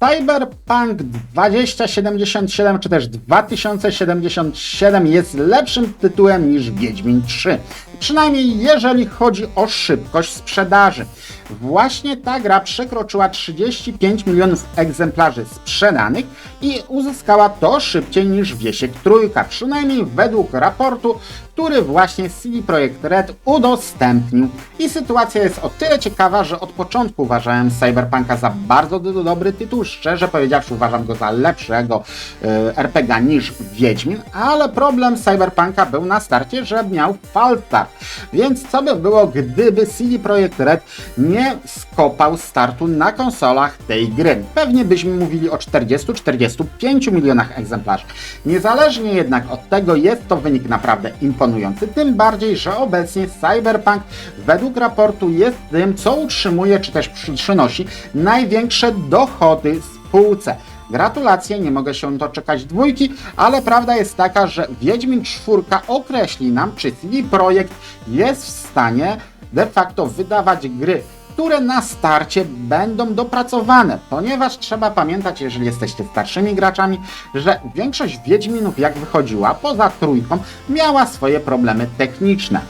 Cyberpunk 2077 czy też 2077 jest lepszym tytułem niż Wiedźmin 3. Przynajmniej jeżeli chodzi o szybkość sprzedaży. Właśnie ta gra przekroczyła 35 milionów egzemplarzy sprzedanych i uzyskała to szybciej niż Wiesiek Trójka, przynajmniej według raportu, który właśnie CD Projekt Red udostępnił. I sytuacja jest o tyle ciekawa, że od początku uważałem Cyberpunka za bardzo do- dobry tytuł, szczerze powiedziawszy uważam go za lepszego e, RPG niż Wiedźmin, ale problem Cyberpunka był na starcie, że miał falstart. Więc co by było, gdyby CD Projekt Red nie skopał startu na konsolach tej gry? Pewnie byśmy mówili o 40-45 milionach egzemplarzy. Niezależnie jednak od tego jest to wynik naprawdę imponujący, tym bardziej, że obecnie Cyberpunk według raportu jest tym, co utrzymuje czy też przy- przynosi największe dochody spółce. Gratulacje, nie mogę się doczekać dwójki, ale prawda jest taka, że Wiedźmin 4 określi nam, czy CD Projekt jest w stanie de facto wydawać gry, które na starcie będą dopracowane, ponieważ trzeba pamiętać, jeżeli jesteście starszymi graczami, że większość Wiedźminów jak wychodziła, poza trójką, miała swoje problemy techniczne.